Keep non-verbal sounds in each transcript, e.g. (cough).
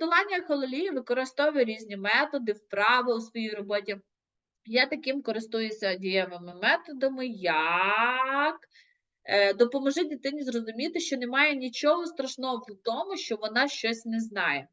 подолання ехололії використовує різні методи, вправи у своїй роботі. Я таким користуюся дієвими методами, як е, допоможи дитині зрозуміти, що немає нічого страшного в тому, що вона щось не знає.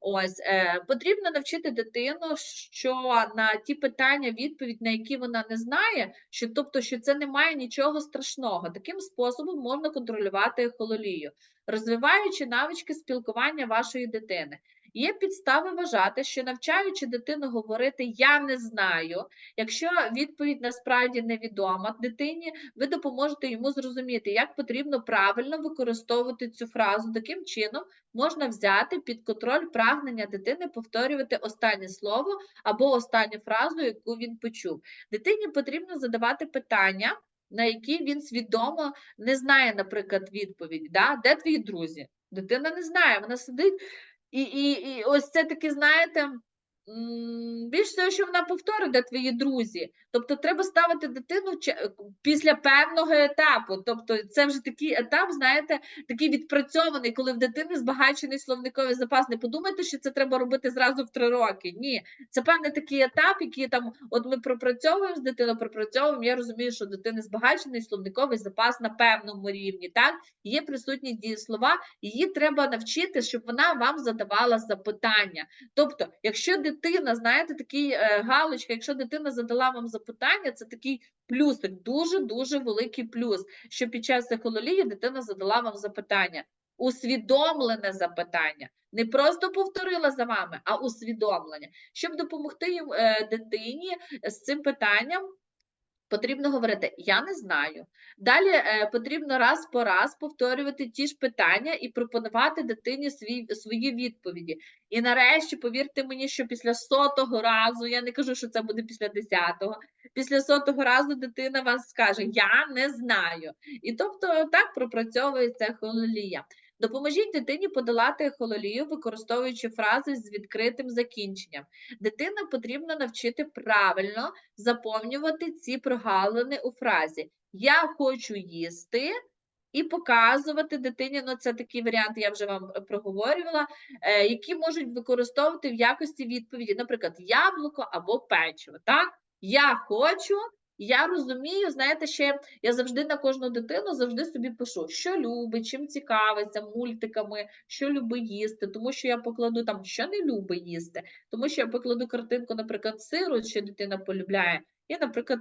Ось е, потрібно навчити дитину, що на ті питання, відповідь на які вона не знає, що тобто, що це немає нічого страшного. Таким способом можна контролювати ехололію, розвиваючи навички спілкування вашої дитини. Є підстави вважати, що навчаючи дитину говорити Я не знаю, якщо відповідь насправді невідома дитині, ви допоможете йому зрозуміти, як потрібно правильно використовувати цю фразу. Таким чином можна взяти під контроль прагнення дитини повторювати останнє слово або останню фразу, яку він почув. Дитині потрібно задавати питання. На які він свідомо не знає, наприклад, відповідь, да? де твої друзі? Дитина не знає, вона сидить і, і, і ось це таки, знаєте, більш того, що вона повторить, де твої друзі. Тобто треба ставити дитину після певного етапу. Тобто це вже такий етап, знаєте, такий відпрацьований, коли в дитини збагачений словниковий запас. Не подумайте, що це треба робити зразу в три роки. Ні, це певний такий етап, який там, от ми пропрацьовуємо з дитиною, пропрацьовуємо. Я розумію, що дитини збагачений словниковий запас на певному рівні. Так, є присутні дієслова, її треба навчити, щоб вона вам задавала запитання. Тобто, якщо дитина, знаєте, такий е, галочка, якщо дитина задала вам запитання, це такий плюсик, дуже-дуже великий плюс, що під час ехололії дитина задала вам запитання. Усвідомлене запитання. Не просто повторила за вами, а усвідомлення. Щоб допомогти їм, е, дитині з цим питанням, потрібно говорити Я не знаю. Далі е, потрібно раз по раз повторювати ті ж питання і пропонувати дитині свої відповіді. І нарешті, повірте мені, що після сотого разу, я не кажу, що це буде після десятого, після сотого разу дитина вас скаже Я не знаю. І тобто так пропрацьовується хололія. Допоможіть дитині подолати хололію, використовуючи фрази з відкритим закінченням. Дитину потрібно навчити правильно заповнювати ці прогалини у фразі Я хочу їсти. І показувати дитині, ну це такий варіант, я вже вам е, проговорювала, е, які можуть використовувати в якості відповіді, наприклад, яблуко або печиво. Так, я хочу, я розумію, знаєте, ще я завжди на кожну дитину завжди собі пишу, що любить, чим цікавиться, мультиками, що любить їсти, тому що я покладу там, що не любить їсти, тому що я покладу картинку, наприклад, сиру, що дитина полюбляє, і, наприклад,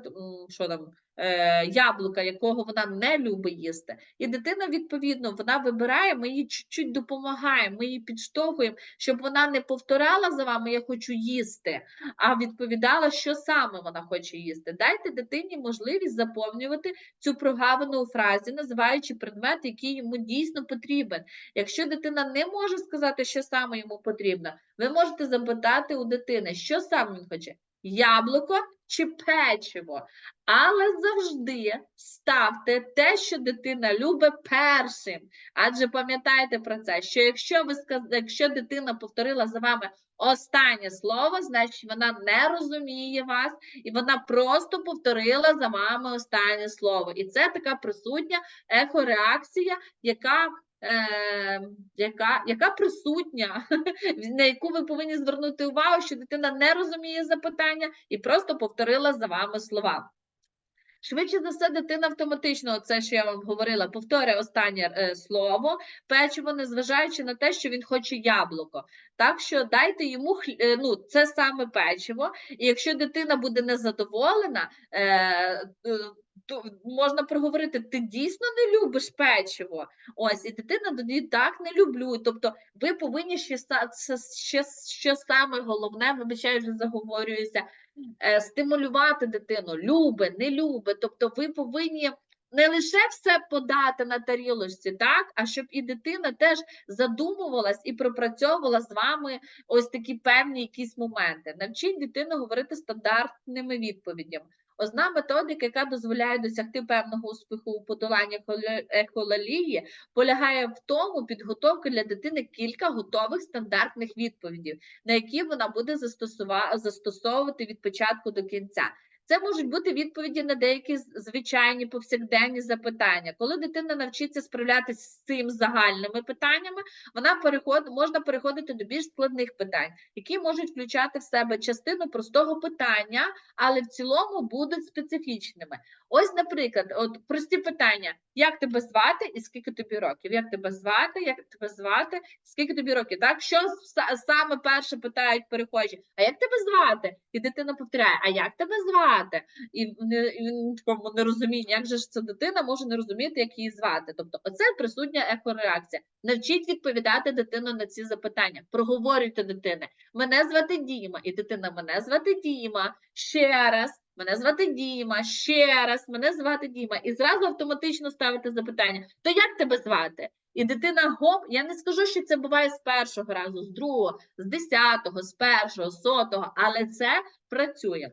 що там, е, яблука, якого вона не любить їсти. І дитина, відповідно, вона вибирає, ми їй чуть-чуть допомагаємо, ми її підштовхуємо, щоб вона не повторяла за вами Я хочу їсти, а відповідала, що саме вона хоче їсти. Дайте дитині можливість заповнювати цю прогавину у фразі, називаючи предмет, який йому дійсно потрібен. Якщо дитина не може сказати, що саме йому потрібно, ви можете запитати у дитини, що саме він хоче. Яблуко чи печиво, але завжди ставте те, що дитина любить першим. Адже пам'ятайте про це, що якщо ви якщо дитина повторила за вами останнє слово, значить вона не розуміє вас, і вона просто повторила за вами останнє слово. І це така присутня ехореакція, яка е, яка, яка присутня, (laughs) на яку ви повинні звернути увагу, що дитина не розуміє запитання і просто повторила за вами слова. Швидше за все, дитина автоматично, це що я вам говорила, повторює останнє е, слово, печиво, незважаючи на те, що він хоче яблуко. Так що дайте йому хлі... е, ну, це саме печиво, і якщо дитина буде незадоволена, е, е, то можна проговорити, ти дійсно не любиш печиво. Ось, і дитина тоді так не люблю. Тобто ви повинні ще, це ще, саме головне, вибачаю, вже заговорююся, е, стимулювати дитину, любе, не любе. Тобто ви повинні не лише все подати на тарілочці, так, а щоб і дитина теж задумувалась і пропрацьовувала з вами ось такі певні якісь моменти. Навчіть дитину говорити стандартними відповідями. Одна методика, яка дозволяє досягти певного успіху у подоланні ехолалії, полягає в тому, підготовки для дитини кілька готових стандартних відповідей, на які вона буде застосувати від початку до кінця. Це можуть бути відповіді на деякі звичайні повсякденні запитання. Коли дитина навчиться справлятися з цим загальними питаннями, вона переход, можна переходити до більш складних питань, які можуть включати в себе частину простого питання, але в цілому будуть специфічними. Ось, наприклад, от прості питання: як тебе звати і скільки тобі років? Як тебе звати, як тебе звати, скільки тобі років? Так, що саме перше питають перехожі? А як тебе звати? І дитина повторяє: А як тебе звати? Вони- і він в такому нерозумінні, як же ж ця дитина може не розуміти, як її звати. Тобто, оце присутня ехореакція. Навчіть відповідати дитину на ці запитання. Проговорюйте дитини. Мене звати Діма, і дитина мене звати Діма. Ще раз. Мене звати Діма, ще раз, мене звати Діма. І зразу автоматично ставите запитання: то як тебе звати? І дитина гоп, я не скажу, що це буває з першого разу, з другого, з десятого, з першого, з сотого, але це працює.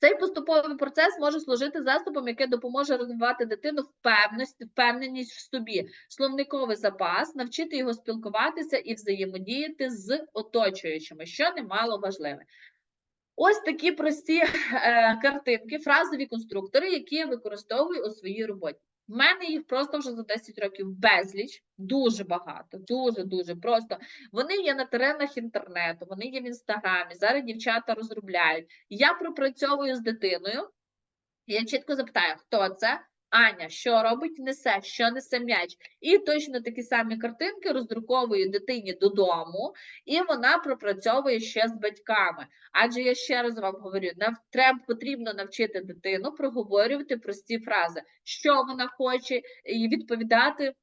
Цей поступовий процес може служити засобом, який допоможе розвивати дитину впевненість, впевненість в собі, словниковий запас, навчити його спілкуватися і взаємодіяти з оточуючими, що немало важливе. Ось такі прості е, картинки, фразові конструктори, які я використовую у своїй роботі. В мене їх просто вже за 10 років безліч, дуже багато, дуже дуже просто. Вони є на теренах інтернету, вони є в інстаграмі. Зараз дівчата розробляють. Я пропрацьовую з дитиною. Я чітко запитаю, хто це? Аня, що робить, несе, що несе м'яч. І точно такі самі картинки роздруковує дитині додому, і вона пропрацьовує ще з батьками. Адже я ще раз вам говорю, нав... треба потрібно навчити дитину проговорювати прості фрази, що вона хоче, і відповідати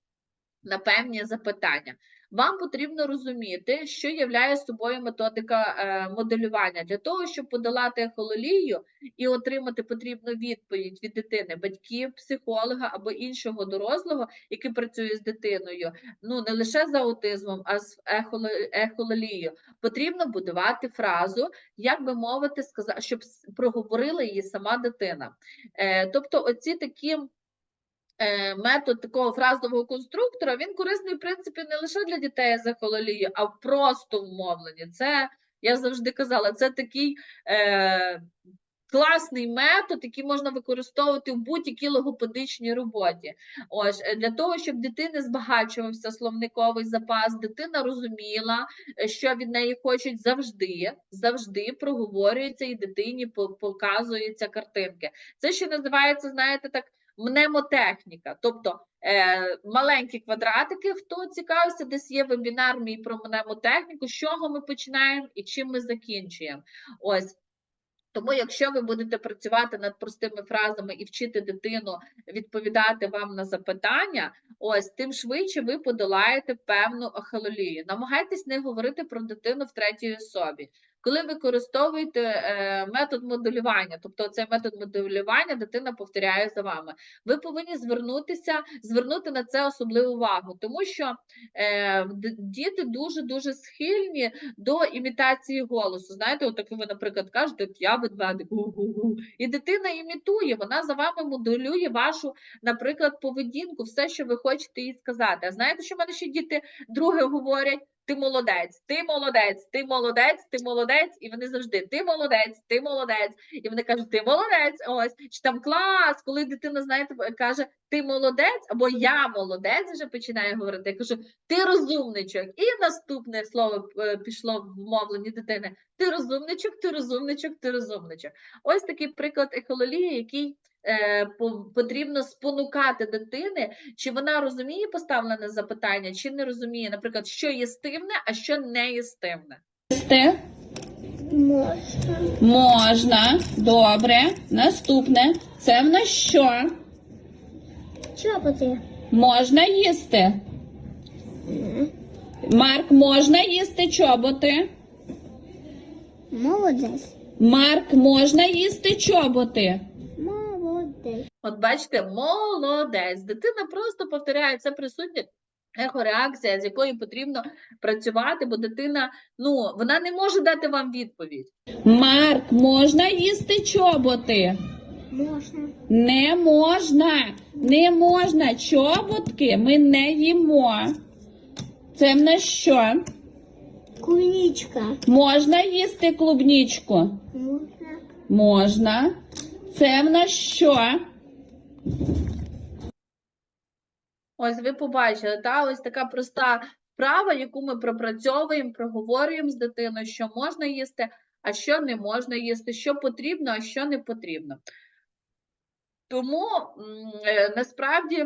на певні запитання. Вам потрібно розуміти, що являє собою методика е, моделювання для того, щоб подолати ехололію і отримати потрібну відповідь від дитини, батьків, психолога або іншого дорослого, який працює з дитиною. Ну не лише з аутизмом, а з ехололією. Потрібно будувати фразу, як би мовити, сказа- щоб проговорила її сама дитина. Е, тобто, оці такі метод такого фразового конструктора, він корисний, в принципі, не лише для дітей з ехололією, а просто в мовленні. Це, я завжди казала, це такий е, класний метод, який можна використовувати в будь-якій логопедичній роботі. Ось, е, для того, щоб дитини збагачувався словниковий запас, дитина розуміла, е, що від неї хочуть завжди, завжди проговорюється і дитині по- показуються картинки. Це ще називається, знаєте, так мнемотехніка, тобто е, маленькі квадратики. Хто цікавився, десь є вебінар мій про мнемотехніку, з чого ми починаємо і чим ми закінчуємо. Ось. Тому, якщо ви будете працювати над простими фразами і вчити дитину відповідати вам на запитання, ось тим швидше ви подолаєте певну ахалолію. Намагайтесь не говорити про дитину в третій особі. Коли використовуєте е, метод моделювання, тобто цей метод моделювання дитина повторяє за вами, ви повинні звернутися, звернути на це особливу увагу, тому що е, діти дуже дуже схильні до імітації голосу. Знаєте, от ви, наприклад, кажете, я ведмедик, гу-гу-гу», і дитина імітує, вона за вами моделює вашу, наприклад, поведінку, все, що ви хочете їй сказати. А знаєте, що в мене ще діти друге говорять? Ти молодець, ти молодець, ти молодець, ти молодець, і вони завжди ти молодець, ти молодець. І вони кажуть, ти молодець, ось чи там клас, коли дитина, знаєте, каже, ти молодець, або я молодець, вже починає говорити. Я кажу, ти розумничок. І наступне слово е, пішло в мовленні дитини. Ти розумничок, ти розумничок, ти розумничок. Ось такий приклад ехололії, який потрібно спонукати дитини, чи вона розуміє поставлене запитання, чи не розуміє, наприклад, що єстивне, а що не єстивне. Можна. можна. Добре. Наступне. Це в нас що? Чоботи. Можна їсти. Марк, можна їсти чоботи? Молодець. Марк, можна їсти чоботи? От бачите, молодець. Дитина просто повторяє це присутня ехореакція, з якою потрібно працювати, бо дитина, ну, вона не може дати вам відповідь. Марк, можна їсти чоботи? Можна. Не можна. Не можна. Чоботки ми не їмо. Це в нас що? Кулічка. Можна їсти клубнічку? Можна. Можна. Це в нас що? Ось ви побачили, та ось така проста вправа, яку ми пропрацьовуємо, проговорюємо з дитиною, що можна їсти, а що не можна їсти, що потрібно, а що не потрібно. Тому е, насправді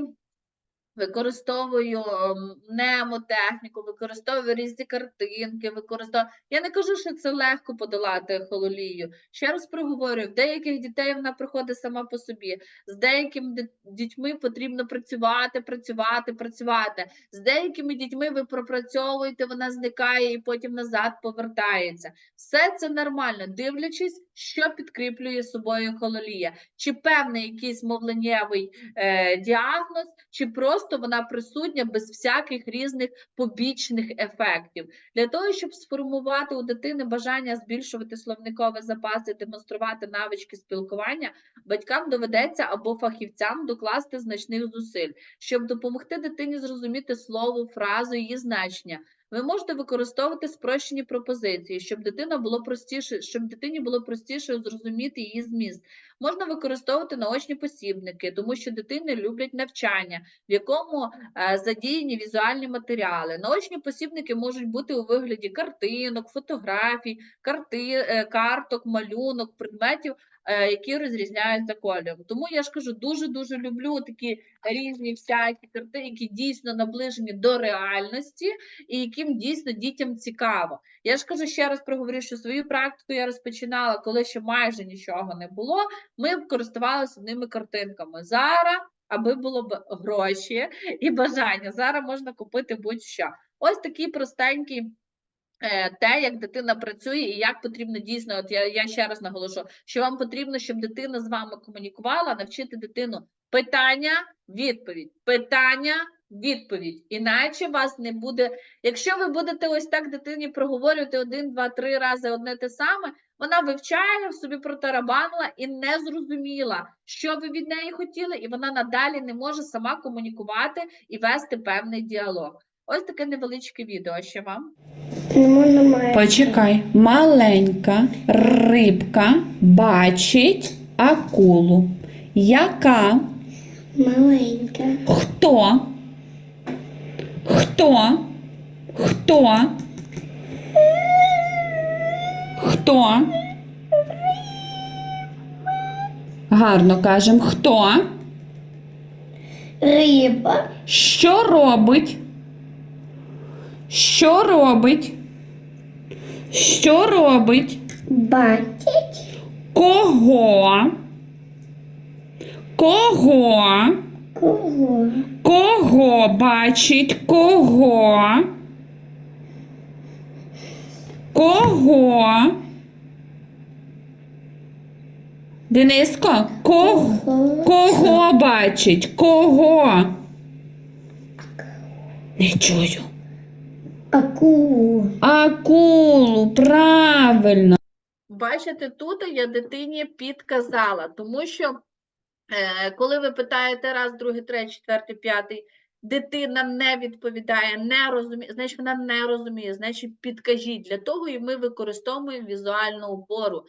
використовую м, мнемотехніку, використовую різні картинки, використовую. Я не кажу, що це легко подолати хололію. Ще раз проговорюю, в деяких дітей вона приходить сама по собі. З деякими дітьми потрібно працювати, працювати, працювати. З деякими дітьми ви пропрацьовуєте, вона зникає і потім назад повертається. Все це нормально, дивлячись, що підкріплює собою хололія. Чи певний якийсь мовленнєвий е, діагноз, чи просто вона присутня без всяких різних побічних ефектів. Для того, щоб сформувати у дитини бажання збільшувати словникові запаси, демонструвати навички спілкування, батькам доведеться або фахівцям докласти значних зусиль, щоб допомогти дитині зрозуміти слово, фразу, її значення. Ви можете використовувати спрощені пропозиції, щоб дитина було простіше, щоб дитині було простіше зрозуміти її зміст. Можна використовувати наочні посібники, тому що дитини люблять навчання, в якому е, задіяні візуальні матеріали. Наочні посібники можуть бути у вигляді картинок, фотографій, карти, е, карток, малюнок, предметів, які розрізняються кольором. Тому я ж кажу, дуже-дуже люблю такі різні всякі карти, які дійсно наближені до реальності і яким дійсно дітям цікаво. Я ж кажу ще раз проговорю, що свою практику я розпочинала, коли ще майже нічого не було. Ми користувалися одними картинками. Зараз, аби було б гроші і бажання, зараз можна купити будь-що. Ось такий простенький. Е, Те, як дитина працює, і як потрібно дійсно, от я, я ще раз наголошу, що вам потрібно, щоб дитина з вами комунікувала, навчити дитину питання, відповідь, питання, відповідь. Іначе вас не буде. Якщо ви будете ось так дитині проговорювати один, два, три рази одне те саме, вона вивчає, собі протарабанила і не зрозуміла, що ви від неї хотіли, і вона надалі не може сама комунікувати і вести певний діалог. Ось таке невеличке відео. Ще вам. Має. Почекай. Маленька рибка бачить акулу. Яка? Маленька. Хто? Хто? Хто? Хто? Гарно кажемо. Хто? Риба. Що робить? Що робить? Що робить? Бачить. Кого? Кого? Кого? Кого бачить? Кого? Кого? Дениско, кого? Кого? Кого бачить? Кого? Не чую. Акулу. Акулу, правильно. Бачите, тут я дитині підказала, тому що е, коли ви питаєте раз, другий, третій, четвертий, п'ятий, дитина не відповідає, не розуміє, значить вона не розуміє, значить підкажіть. Для того і ми використовуємо візуальну опору.